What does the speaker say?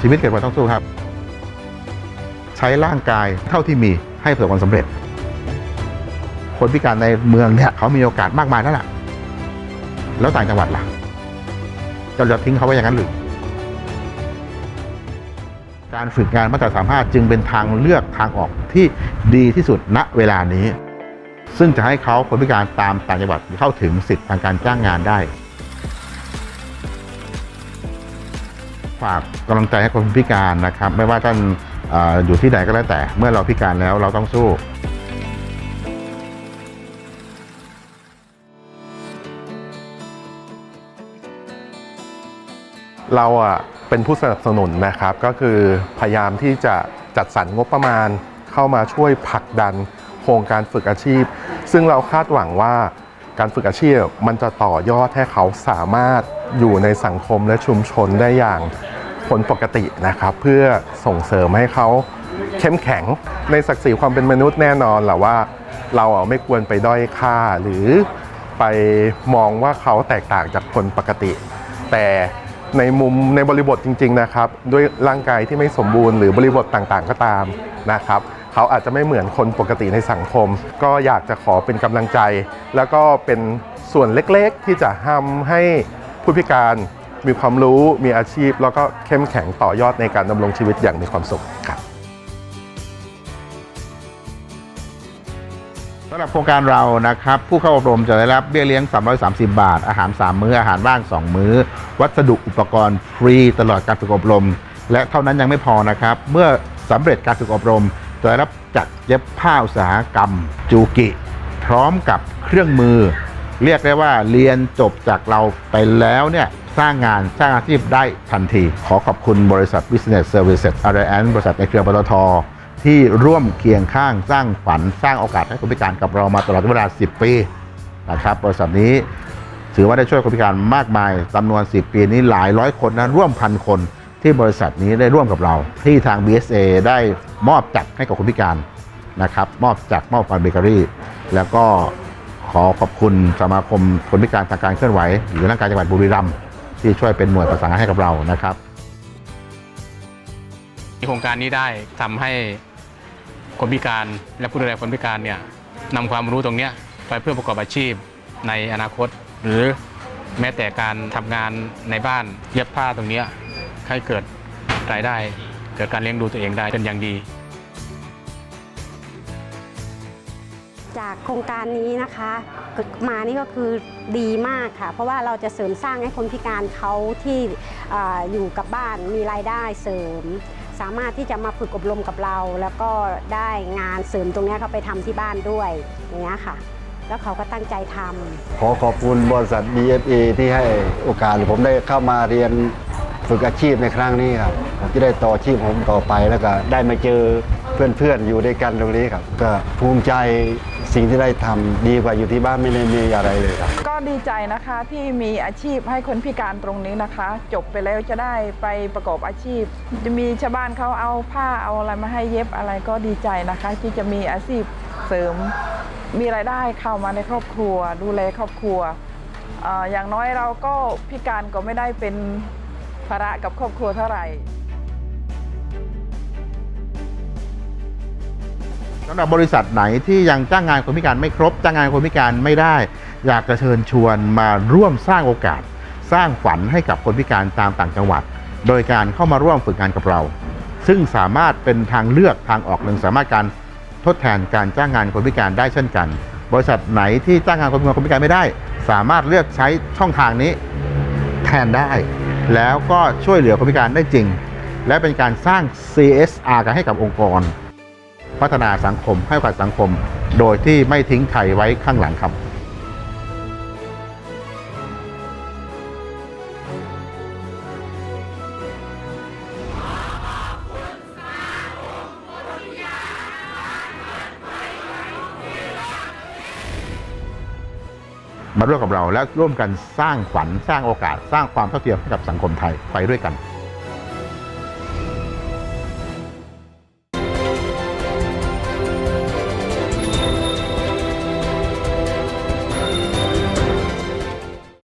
ชีวิตเกิดมาต้องสู้ครับ ใช้ร่างกายเท่าที่มีให้ประสบความสำเร็จ คนพิการในเมืองเนี่ยเขามีโอกาสมากมายแล้วล่ะ แล้วต่างจังหวัดล่ะจะจะทิ้งเขาไว้อย่างนั้นหรือการฝึกงานมาตรานสามารถจึงเป็นทางเลือกทางออกที่ดีที่สุดณเวลานี้ ซึ่งจะให้เขาคนพิการตามต่างจังหวัดเข้าถึงสิทธิทางการจ้างงานได้ ฝากกำลังใจให้คนพิการนะครับ ไม่ว่าท่านเอออยู่ที่ไหนก็แล้วแต่ เมื่อเราพิการแล้วเราต้องสู้เราอะเป็นผู้สนับสนุนนะครับ ก็คือพยายามที่จะจัดสรรงบประมาณเข้ามาช่วยผลักดันโครงการฝึกอาชีพ ซึ่งเราคาดหวังว่า การฝึกอาชีพมันจะต่อยอดให้เขาสามารถอยู่ในสังคมและชุมชนได้อย่างคนปกตินะครับ เพื่อส่งเสริมให้เขาเข้มแข็งในศักดิ์ศรีความเป็นมนุษย์แน่นอนแหละว่า เราไม่ควรไปด้อยค่าหรือไปมองว่าเขาแตกต่างจากคนปกติ แต่ในมุมในบริบทจริง ๆนะครับ ด้วยร่างกายที่ไม่สมบูรณ์หรือบริบทต่างๆก็ตามนะครับ เขาอาจจะไม่เหมือนคนปกติในสังคม ก็อยากจะขอเป็นกำลังใจ แล้วก็เป็นส่วนเล็กๆที่จะทำให้ผู้พิการมีความรู้มีอาชีพ แล้วก็เข้มแข็งต่อยอดในการดำรงชีวิตอย่างมีความสุขครับสำหรับโครงการเรานะครับ ผู้เข้าอบรมจะได้รับเบี้ยเลี้ยง 330 บาท อาหาร 3 มื้อ อาหารว่าง 2 มื้อ วัสดุอุปกรณ์ฟรีตลอดการฝึกอบรม และเท่านั้นยังไม่พอนะครับ เมื่อสำเร็จการฝึกอบรม จะได้รับจัดเย็บผ้าอุตสาหกรรมจูกิ พร้อมกับเครื่องมือ เรียกได้ว่าเรียนจบจากเราไปแล้วเนี่ยสร้างงานสร้างอาชีพได้ทันที ขอขอบคุณบริษัท Business Services Alliance บริษัทในเครือปตทที่ร่วมเคียงข้างสร้างฝันสร้างโอกาสให้คนพิการกับเรามาตลอดเวลา 10 ปีนะครับบริษัทนี้ถือว่าได้ช่วยคนพิการมากมายจำนวน 10 ปีนี้หลายร้อยคนนะร่วมพันคนที่บริษัทนี้ได้ร่วมกับเรา ที่ทาง BSA ได้ มอบจัดให้กับคนพิการนะครับ มอบจากมอบฟันเบเกอรี่ แล้วก็ขอขอบคุณสมาคมคนพิการทางการเคลื่อนไหวหรือร่างกายจังหวัดบุรีรัมย์ที่ช่วยเป็นหน่วยประสานงานให้กับเรานะครับโครงการนี้ได้ทำให้คนพิการและผู้ดูแลคนพิการเนี่ยนำความรู้ตรงนี้ไปเพื่อประกอบอาชีพในอนาคต หรือแม้แต่การทำงานในบ้านเย็บผ้าตรงนี้ให้เกิดรายได้ เกิดการเลี้ยงดูตัวเองได้เป็นอย่างดี จากโครงการนี้นะคะมานี่ก็คือดีมากค่ะ เพราะว่าเราจะเสริมสร้างให้คนพิการเขาที่อ่าอยู่กับบ้านมีรายได้เสริม สามารถที่จะมาฝึกอบรมกับเรา แล้วก็ได้งานเสริมตรงเนี้ยเขาไปทำที่บ้านด้วยอย่างเงี้ยค่ะ แล้วเขาก็ตั้งใจทำขอขอบคุณบริษัท BFA ที่ให้โอกาสผมได้เข้ามาเรียน ฝึกอาชีพในครั้งนี้ครับผมจะได้ต่ออาชีพผมต่อไปแล้วก็ได้มาเจอเพื่อนๆอยู่ด้วยกันตรงนี้ครับ ก็ภูมิใจสิ่งที่ได้ทำดีกว่าอยู่ที่บ้านไม่ได้มีอะไรเลยครับ ก็ดีใจนะคะที่มีอาชีพให้คนพิการตรงนี้นะคะ จบไปแล้วจะได้ไปประกอบอาชีพ จะมีชาวบ้านเขาเอาผ้าเอาอะไรมาให้เย็บอะไรก็ดีใจนะคะ ที่จะมีอาชีพเสริม มีรายได้เข้ามาในครอบครัว ดูแลครอบครัวออย่างน้อยเราก็พิการก็ไม่ได้เป็น ภาระกับครอบครัวเท่าไหร่สำหรับบริษัทไหนที่ยังจ้างงานคนพิการไม่ครบจ้างงานคนพิการไม่ได้ อยากจะเชิญชวนมาร่วมสร้างโอกาส สร้างฝันให้กับคนพิการตามต่างจังหวัด โดยการเข้ามาร่วมฝึกงานกับเรา ซึ่งสามารถเป็นทางเลือกทางออกหนึ่งสามารถการทดแทนการจ้างงานคนพิการได้เช่นกัน บริษัทไหนที่จ้างงานคนพิการคนพิการไม่ได้ สามารถเลือกใช้ช่องทางนี้แทนได้ แล้วก็ช่วยเหลือคนพิการได้จริง และเป็นการสร้าง CSR กันให้กับองค์กร พัฒนาสังคมให้กับสังคม โดยที่ไม่ทิ้งใครไว้ข้างหลังครับ มาร่วมกับเราและร่วมกันสร้างฝันสร้างโอกาสสร้างความเท่าเทียมให้กับสังคมไทยไปด้วยกัน